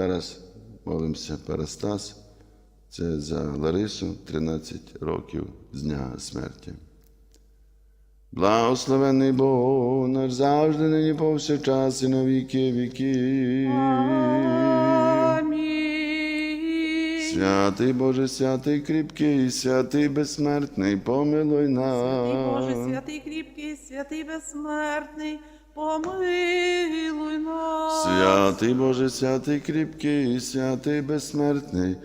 Зараз молимося Парастас. Це за Ларису 13 років з дня смерті. Благословений Бог наш завжди нині повсякчас і на віки. Амінь. Святий Боже, святий кріпкий, святий безсмертний, помилуй нас. Святий Боже, святий кріпкий, святий безсмертний, помилуй нас. Святий Боже, святий кріпкий, святий безсмертний,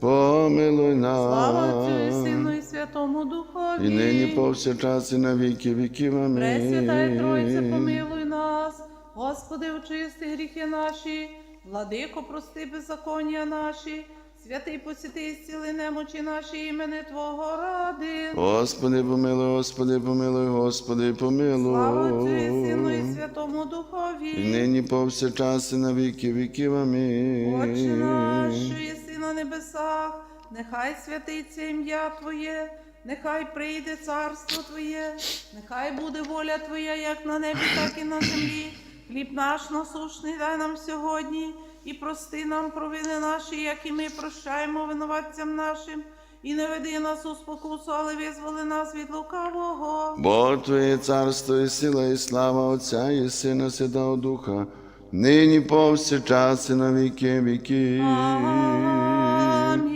помилуй нас. Слава Отцю. Сину і Святому Духові. І нині повсякчас і на віки віків. Пресвятая Тройця, Амінь. помилуй нас. Господи, очисти гріхи наші, владико, прости беззаконня наші, святий посіти, зціли немочі наші імени Твого ради. Господи, помилуй, Господи, помилуй, Господи, Слава Отцю і Сину і. Святому Духові. І нині повсякчас і на віки віків. Амінь. Отче наш, що єси на небесах, нехай святиться ім'я Твоє, нехай прийде царство Твоє, нехай буде воля Твоя, як на небі, так і на землі. Хліб наш насушний дай нам сьогодні, і прости нам провини наші, як і ми прощаємо винуватцям нашим. І не веди нас у спокусу, але визволи нас від лукавого. Бо Твоє царство і сила, і слава Отця і Сина, Святого Духа, нині повсякчас і на віки віків. Амінь.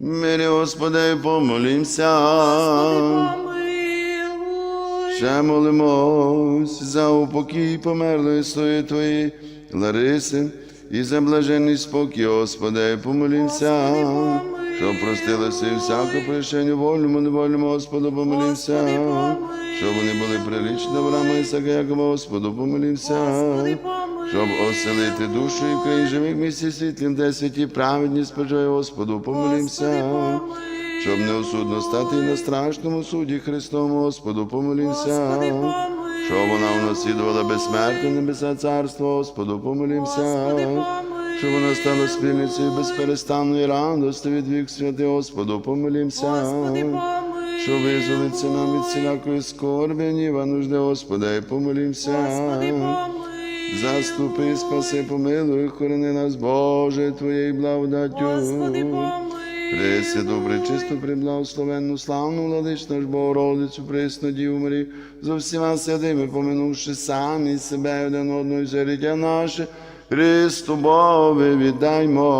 Мирі, Господи, помолімся. Господи, помилуй. Ще молимось за упокій померлої слої Твої, Лариси, і за блаженний спокій, Господи, помолімся. Щоб простилося і всяке прощення вольному, невольному, Господу, помолімся. Щоб вони були прилічні добрами Ісака, Якова, Господу, помолімся. Щоб оселити душу і в живих місці світлім, де святі праведні споживає, Господу, помолімся. Щоб неосудно стати і на страшному суді Христовому, Господу, помолімся. Господи, помилуй. Щоб вона унаслідувала безсмертне небеса царство, Господу, помолімся. Господи, помилуй. Щоб вона стала спільницею безперестанної радости від вік святий, Господу, помолімся. Господи. Щоб визволиться нам від всілякої скорби, ніва нужди, Господи, помолімся. Господи, помилуй. Заступи, спаси, помилуй, хорони нас, Боже, Твоєю благодаттю. Господи, помилуй. Пресвяту, пречисту, преблагословенну, славну владичну наш Богородицю, пресну Діву Марію, за всіма святими, поминувши самі себе один одного і життя наше, Христу Бові віддаймо.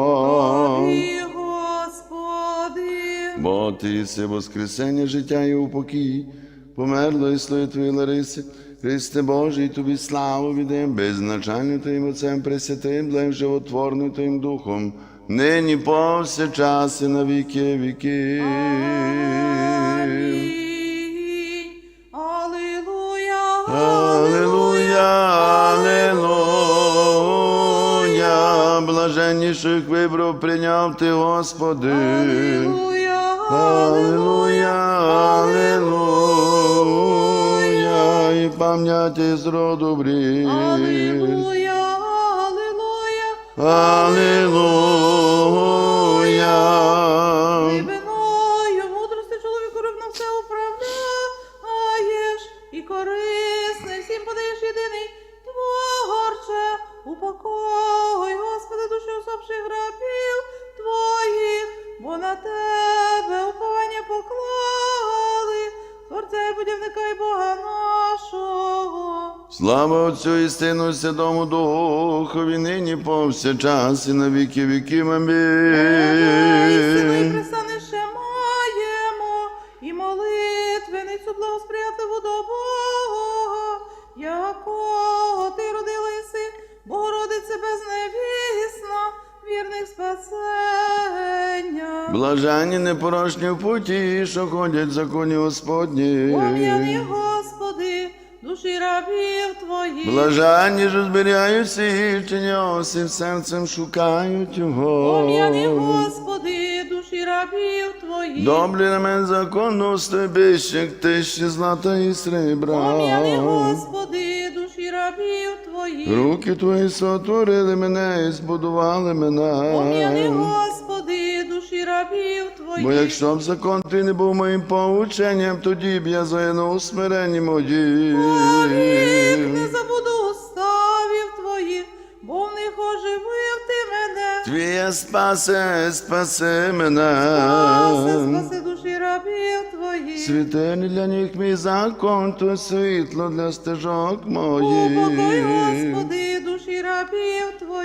Господи. Бо Ти єси воскресення життя і упокій, померло і слої Твої Лариси, Христе Божий, Тобі славу віддаєм, беззначальним Твоїм Отцем Пресвятим, блем животворним Твоїм Духом, нині повсякчас і на віки віки. Аллилуйя, Аллилуйя, блаженніших вибрав, прийняв Ти, Господи. Алілуя. Аллилуйя, Аллилуйя, і пам'яті з роду брів. Алілуя. Аллилуйя. Виною мудрости чоловіку рівно все управляєш, і корисне всім подаєш єдиний творче. Упокой, Господи, душі усопших рабів твоїх, бо на тебе уповання поклали, Творця і будівника і Бога. Слава Отцю і Сину і Святому Духові, нині повсякчас і на віки віків. Амінь. присани ще маємо, і молитвеницю благосприятливу до Бога, якого ти родилася, Богородице безневісна, вірних спасення. Блаженні непорочні в путі, що ходять в законі Господні. Пом'яни, Господи, душі рабів Твоїх. Блаженні ж зберігають свідчення, осіб серцем шукають його. Пом'яни, Господи, душі рабів Твоїх. Добрі ремен закону стебищик, тисячі злата і сребра. Пом'яни, Господи, душі рабів Твоїх. Руки твої сотворили мене і збудували Пом'яни, мене. Господи, душі рабів Твоїх. Бо якщо б закон твій не був моїм поученням, тоді б я загинув у смиренні моїм. Повік не забуду уставів Твоїх, бо в них оживив ти Твіє спасе, спаси мене. Спаси, спаси душі рабів твоїх. Світильник для ніг мій закон, то світло для стежок моїх. Рабів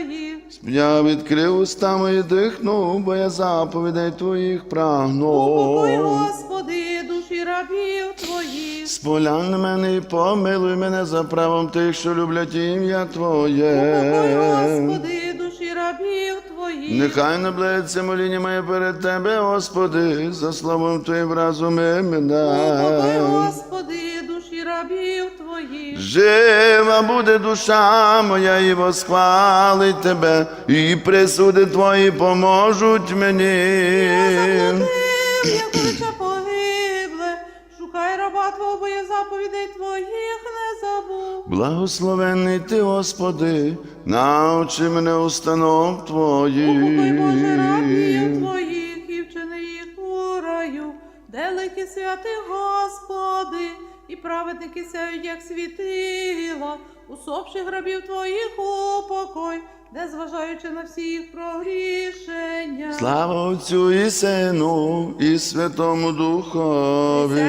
твоїх. Я відкрив уста мої дихну, бо я заповідей твоїх прагну. Упокой, Господи, душі рабів твоїх. Сполян на мене і помилуй мене за правом тих, що люблять ім'я Твоє. Упокой, Господи, душі рабів твоїх. Нехай наблиться моління моє перед Тебе, Господи, за словом Твоїм разуми Упокой, мене. Господи, душі рабів твоїх. Жива буде душа моя, і восхвалить Тебе, і присуди Твої поможуть мені. Погибле. Шукай раба Твого, бо я заповідей Твоїх не забув. Благословенний Ти, Господи, научи мене установ Твоїх. Упокой, Боже, рабів Твоїх. І вчини їх у раю. Далекі святи, Господи, і праведники сяють, як світила. Усопших рабів Твоїх упокой, де зважаючи на всі їх прогрішення. Слава Отцю і Сину, і Святому Духові.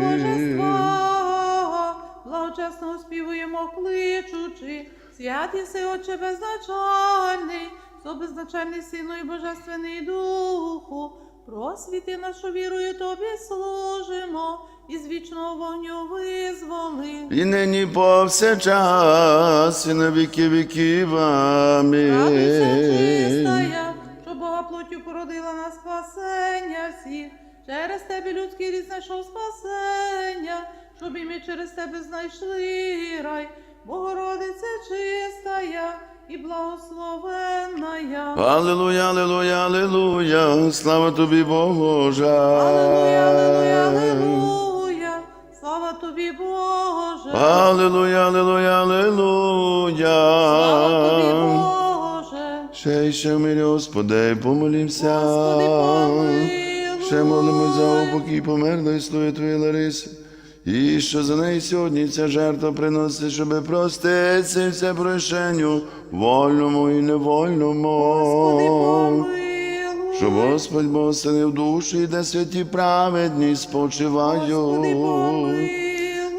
Божества, благочесно співуємо кличучи, свят єси Отче беззначальний, со беззначальний Сину і Божественний Духу, просвіти нашу вірою Тобі служимо, і з вічного вогню визволи. І нині повсякчас, і на віки віків. Радуйся, Амінь. чистая, що Бога плоттю породила на спасення всіх. Через тебе людський рід знайшов спасення, щоб і ми через тебе знайшли рай. Богородице чистая і благословенная. Аллилуйя, аллилуйя, аллилуйя, слава тобі, Боже. Аллилуйя, аллилуйя, аллилуйя, слава тобі, Боже. Аллилуйя, аллилуйя, Слава тобі. Боже. Ще й ще мирі, Господи, помолімся. Господи, помилуй. Ще молимо за упокій померлої слуги Твої Лариси. І що за неї сьогодні ця жертва приносить, щоби проститися і все прощенню, вольному і невольному. Щоб Господь Бог синив душі, де святі праведні спочивають.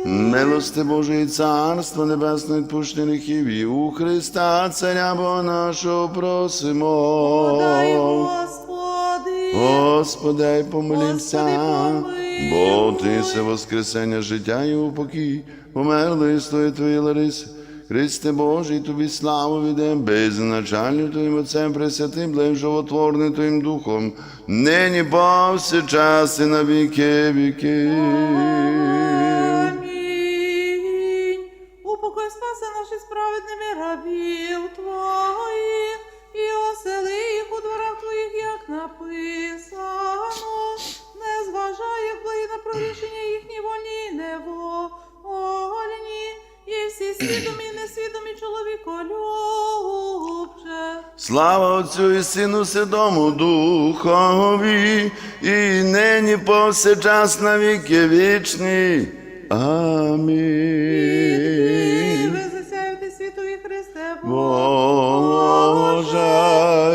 Милости Божої Царство Небесне відпущення гріхів і у Христа, Царя Бога нашого просимо. Подай, Господи. Господи, помилуй. Бо Ти це воскресення життя і упокій, померли стоїть Твої Лариси. Христе Божий, Тобі славу відем, беззначальню Твоїм Отцем Пресвятим, благим животворним Твоїм Духом, нині повсякчас і на віки віки. Чоловіколюбче. Слава Отцю і Сину Святому Духові, і нині повсякчас на віки вічні. Амінь. Ви засяєте світові Христе Боже,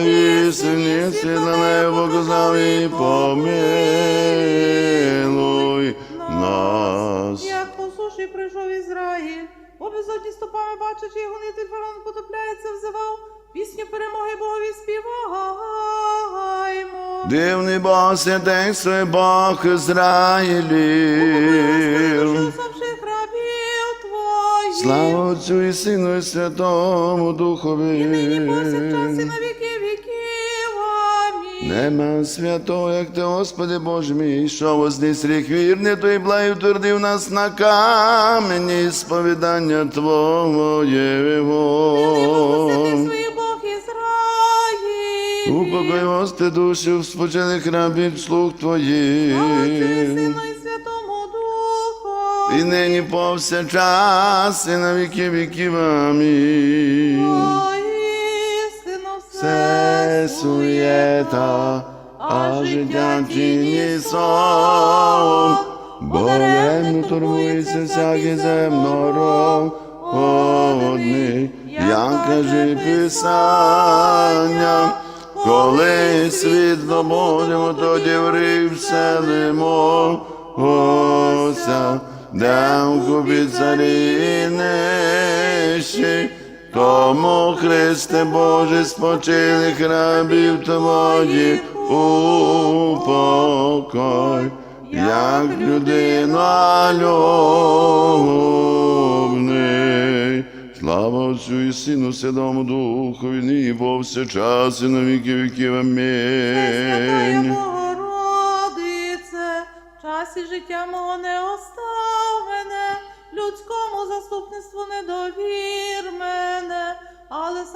і сині світ на небо казав і помилуй безодні стопами бачачи, його нитель фараон потопляється, взивав, пісню перемоги Богові співаймо. Дивний Бог святий, свій Бог Ізраїлів. Слава Отцю і Сину і Святому І нині Духові. повсякчас і на віки віків. Амінь. Нема святого, як ти, Господи Боже мій, що возніс рік вірний, той благий утвердив нас на камені сповідання Бог Ізраїль. Упокой, Господи, душі в спочилих рабів слуг Твоїх. І нині повсякчас, і на віки віків. Амінь. Воістину Все суєта, а життя тіні сон, бо даремно турбується всякий земнородний, як каже Писання, коли світло будемо, тоді в рив вселимося, де в купі царі нищі, тому Христе Боже, спочили храбів Твоїх упокой, як людина любний. Слава Отцю і Сину, Святому Духові, нині повсякчас і на віки віків. Амінь.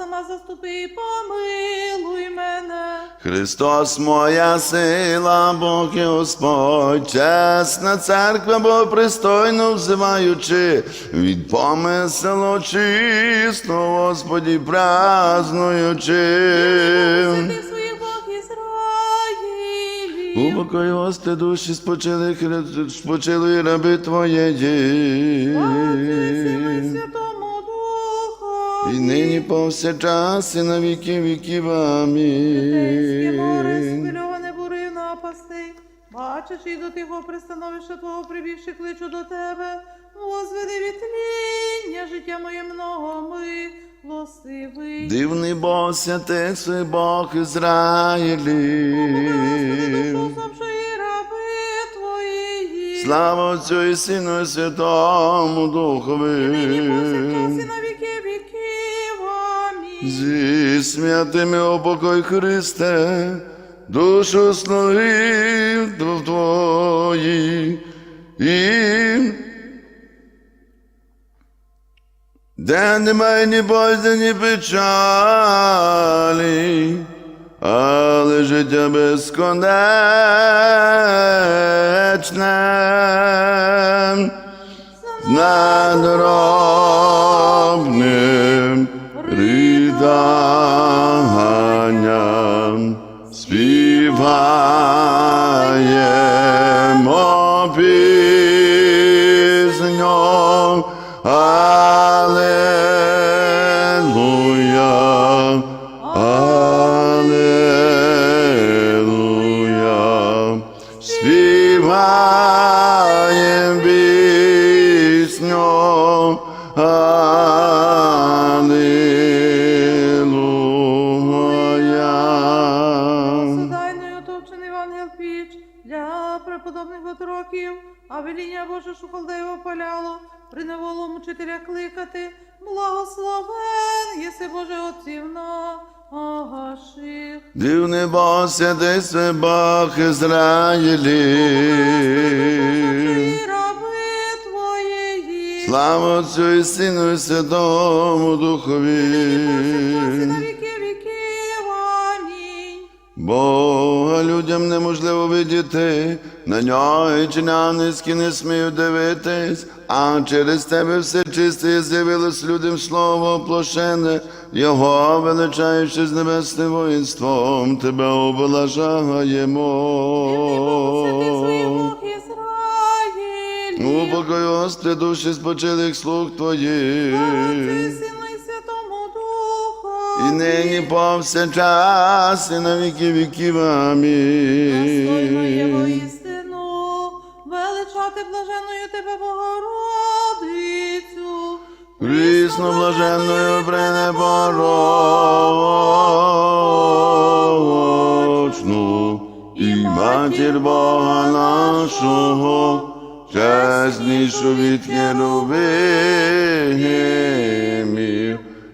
Сама заступи помилуй мене. Христос моя сила, Бог і Господь, чесна церква, бо пристойно взиваючи, від помислу чисто, Господі празнуючи. Упокой, Господи, душі спочили, спочили раби Твоєї. Отцю і нині повсякчас і на віки віків. Море, Амінь. схвильоване бури напасти. Бачиш, і до тихого пристановища Твого прибігши кличу до тебе. Возведи вітління, життя моє многоми, властивий. Дивний Бог, святий свій Бог Твоєї. Слава Отцю і Сину і Святому Духові. Зі святими упокой Христе, душу слугів Твої. І де немає ні болі, ні печалі, але життя безконечне надробним риданням співаємо пісню. Алелуя, агаших. Дивний Бог, десь Бог Ізраїлі. Слава Отцю і Сину і Святому Духові. Бога людям неможливо видіти, на нього і чиновницькі не сміють дивитись, а через тебе все чисте з'явилось людям слово оплошене, його величаючи з небесним воїнством, тебе облажаємо. Упокой, Господи, душі спочилих слуг Твоїх. І і. І нині повсякчас, і на віки віків. Амінь. Прісно блаженною пренепорочну і матір Бога нашого, чеснішу від херувимів,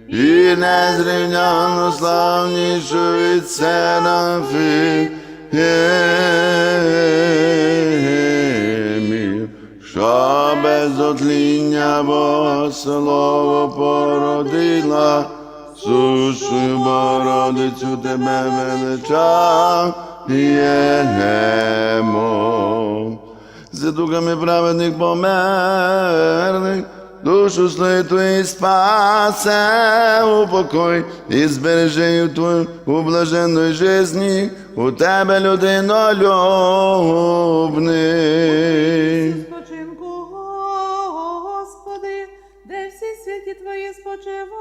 і незрівняно славнішу від серафимів, без отління Бога слово породила, сушу Бородицю тебе величаємо. За духами праведних померлих, душу свою твою спасе, упокой і збережи твою у блаженної жизні, у тебе людино спочивають.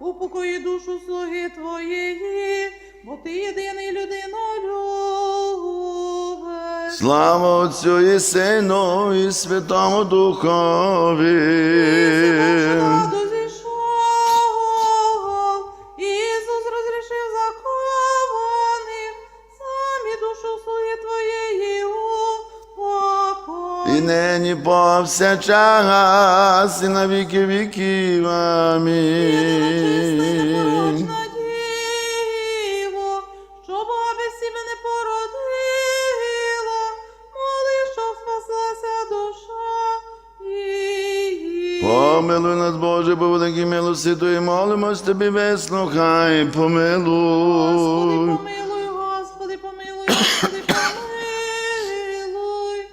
Упокої душу слуги твоєї, бо ти єдиний людина любе. Слава Отцю і Сину, і Святому Духові. Нині повсякчас, і на віки віків. Амінь. Помилуй нас, Боже, по великій милості Твої, молимось Тобі, Господи, помилуй. помилуй, Господи, помилуй, Господи, помилуй.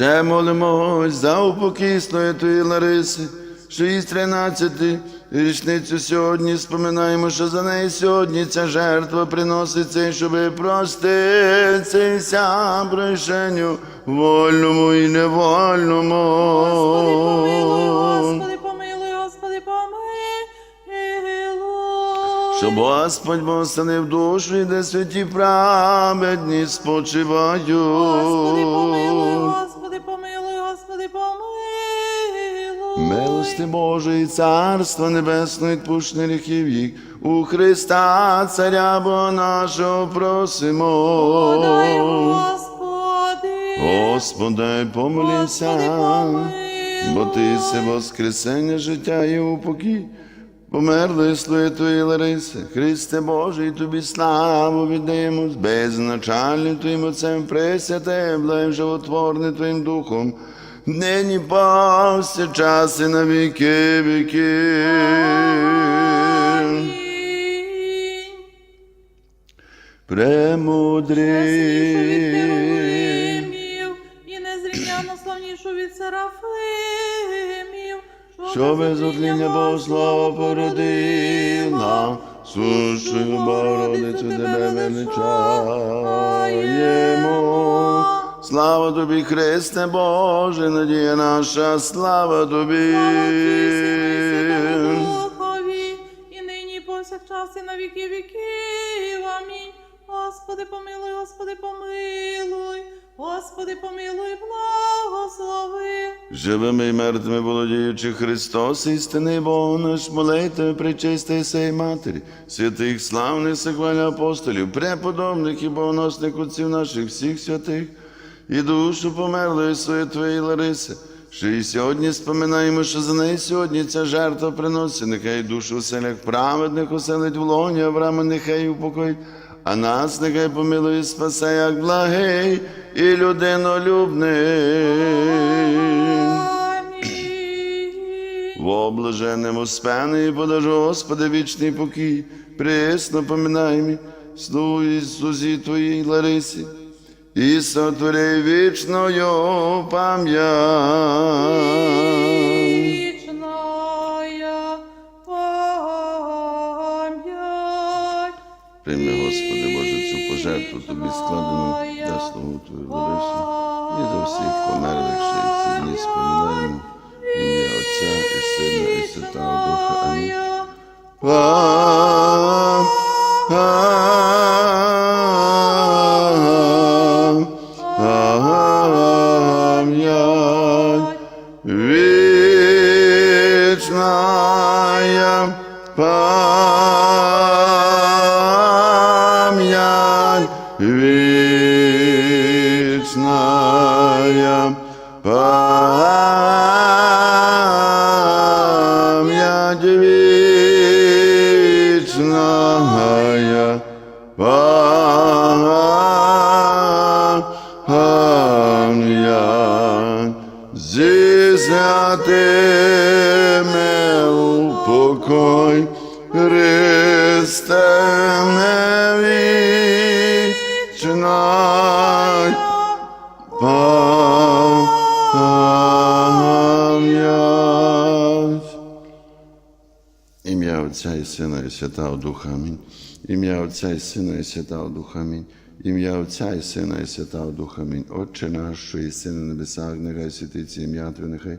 Ще молимось за упокій Твої Лариси, що їй з 13 річницю сьогодні споминаємо, що за неї сьогодні ця жертва приноситься, і щоб проститися прощенню вольному і невольному. Господи, помилуй, Господи, помилуй, Господи, помилуй. Щоб Господь благословив душу, і де святі праведні спочивають. Господи, помилуй, Господи, Милости Божої, Царства Небесного, відпущення гріхів їх, у Христа, Царя Бога нашого просимо. Подай, Господи. Господи, Господи, бо Ти се воскресення життя і упокій. Померли слуги Твої Лариси, Христе Боже, і Тобі славу віддаємо, безначальним Твоїм Отцем, пресвятим, благим животворним Твоїм Духом, нині повсякчас і на віки віки. Премудрий. Що без отління Богослава породила, сушою Богородицю тебе величаємо. Слава тобі, Христе Боже, надія наша, слава тобі. Духові, і нині повсякчас і на віки віків. Амінь. Господи, помилуй, Господи, помилуй, Господи, помилуй, благослови. Живими і мертвими володіючи Христос, істинний Бог наш, молитви причистої сей Матері, святих славних сихваля апостолів, преподобних і богоносних отців наших всіх святих, і душу померлої своєї Твоєї Лариси, що і сьогодні споминаємо, що за неї сьогодні ця жертва приносить, нехай душу в селях праведних оселить в лоні, Авраама нехай упокоїть, а нас нехай помилує, спасе, як благий і людинолюбний. Во блаженному і подажу, Господи, вічний покій, присно поминай слугу Ісусі Твоїй Ларисі, і сотвори вічною пам'ять. Прийми, Господи, Боже, цю пожертву Тобі складену для слугу Твою Ларису, і за всіх померлих, що їх ці дні споминаємо, ім'я Отця і Сина, і Святого Духа. Амінь. Христе не пам'ять. Ім'я Отця і Сина і Святого Духа. Амінь. Ім'я Отця і Сина і Святого Духа. Амінь. Ім'я Отця і Сина і Святого Духа. Амінь. Отче наш, що і син на небесах, нехай святиться ім'я Твоє, нехай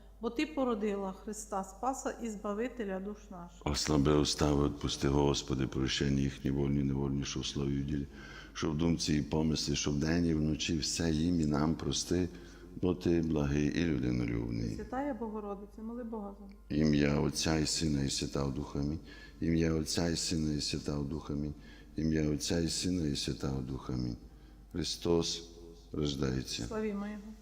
бо Ти породила Христа Спаса і Збавителя душ наших. Ослаби устави, отпусти, Господи, прощення їхні вольні, невольні, що в слові ділі, що в думці і помислі, що вдень і вночі все їм і нам прости, бо Ти благий і людинолюбний. Святая Богородице, моли Бога за. Ім'я Отця і Сина і Духа Мій. Ім'я Отця і Сина і Духа Мій. Ім'я Отця і Сина і Духа Мій. Христос рождається. Славімо Його.